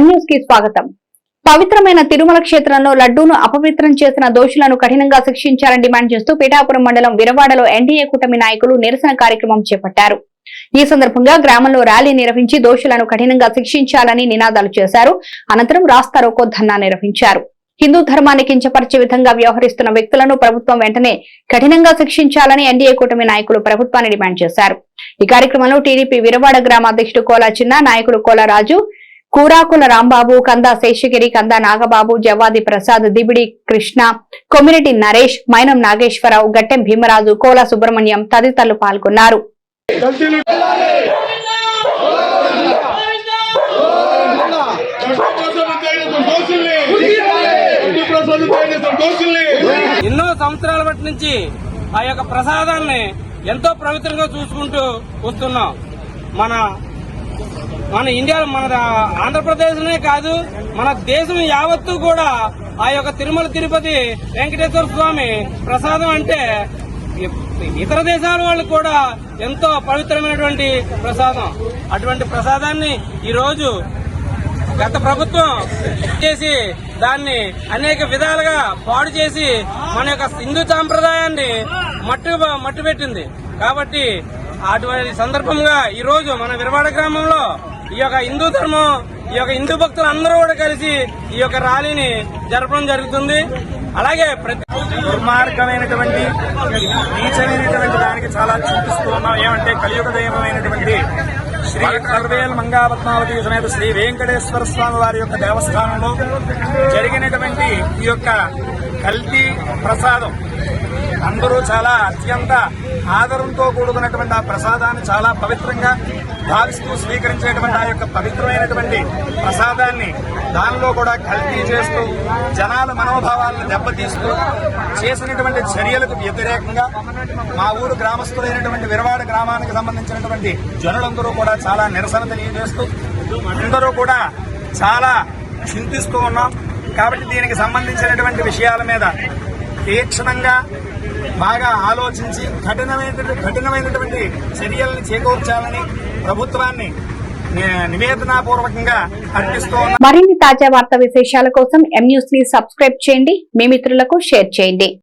న్యూస్కి స్వాగతం. పవిత్రమైన తిరుమల క్షేత్రంలో లడ్డూను అపవిత్రం చేసిన దోషులను కఠినంగా శిక్షించాలని డిమాండ్ చేస్తూ పిఠాపురం మండలం విరవాడలో ఎన్డీఏ కూటమి నాయకులు నిరసన కార్యక్రమం చేపట్టారు. ఈ సందర్భంగా గ్రామంలో ర్యాలీ నిర్వహించి దోషులను కఠినంగా శిక్షించాలని నినాదాలు చేశారు. అనంతరం రాస్తారోకో ధర్నా నిర్వహించారు. హిందూ ధర్మాన్ని కించపరిచే విధంగా వ్యవహరిస్తున్న వ్యక్తులను ప్రభుత్వం వెంటనే కఠినంగా శిక్షించాలని ఎన్డీఏ కూటమి నాయకులు ప్రభుత్వాన్ని డిమాండ్ చేశారు. ఈ కార్యక్రమంలో టీడీపీ విరవాడ గ్రామ అధ్యక్షుడు కోలా చిన్న నాయకుడు కోలా రాజు కూరాకుల రాంబాబు కందా శేషగిరి కందా నాగబాబు జవాది ప్రసాద్ దిబిడి కృష్ణ కొమ్మిరెడ్డి నరేష్ మైనం నాగేశ్వరరావు గట్టెం భీమరాజు కోల సుబ్రహ్మణ్యం తదితరులు పాల్గొన్నారు. ఎన్నో సంవత్సరాల బట్టి నుంచి ఆ యొక్క ప్రసాదాన్ని ఎంతో పవిత్రంగా చూసుకుంటూ వస్తున్నాం. మన మన ఇండియాలో మన ఆంధ్రప్రదేశ్నే కాదు మన దేశం యావత్తు కూడా ఆ యొక్క తిరుమల తిరుపతి వెంకటేశ్వర స్వామి ప్రసాదం అంటే ఇతర దేశాల వాళ్ళు కూడా ఎంతో పవిత్రమైనటువంటి ప్రసాదం. అటువంటి ప్రసాదాన్ని ఈ రోజు గత ప్రభుత్వం చేసి దాన్ని అనేక విధాలుగా పాడు చేసి మన యొక్క హిందూ సాంప్రదాయాన్ని మట్టు మట్టు పెట్టింది కాబట్టి అటువంటి సందర్భంగా ఈ రోజు మన విరవాడ గ్రామంలో ఈ యొక్క హిందూ ధర్మం ఈ యొక్క హిందూ భక్తులు అందరూ కూడా కలిసి ఈ యొక్క ర్యాలీని జరపడం జరుగుతుంది. అలాగే ప్రతి దుర్మార్గమైనటువంటి నీచమైనటువంటి దానికి చాలా చూపిస్తూ ఉన్నాం ఏమంటే కలియుగ దైవమైనటువంటి శ్రీ కర్వేల్ మంగాపద్మావతి సమేత శ్రీ వెంకటేశ్వర స్వామి వారి యొక్క దేవస్థానంలో జరిగినటువంటి ఈ యొక్క కల్తీ ప్రసాదం అందరూ చాలా అత్యంత ఆదరంతో కూడుకున్నటువంటి ఆ ప్రసాదాన్ని చాలా పవిత్రంగా భావిస్తూ స్వీకరించేటువంటి ఆ యొక్క పవిత్రమైనటువంటి ప్రసాదాన్ని దానిలో కూడా కల్తీ చేస్తూ జనాల మనోభావాలను దెబ్బతీస్తూ చేసినటువంటి చర్యలకు వ్యతిరేకంగా మా ఊరు గ్రామస్తులైనటువంటి విరవాడ గ్రామానికి సంబంధించినటువంటి జనులందరూ కూడా చాలా నిరసన తెలియజేస్తూ అందరూ కూడా చాలా చింతిస్తూ ఉన్నాం. కాబట్టి దీనికి సంబంధించినటువంటి విషయాల మీద తీక్షణంగా బాగా ఆలోచించి కఠినమైనటువంటి కఠినమైనటువంటి చర్యల్ని చేకూర్చాలని ప్రభుత్వాన్ని నివేదనాపూర్వకంగా అర్పిస్తూ మరిన్ని తాజా వార్తా విశేషాల కోసం ఎం న్యూస్ని సబ్స్క్రైబ్ చేయండి. మీ మిత్రులకు షేర్ చేయండి.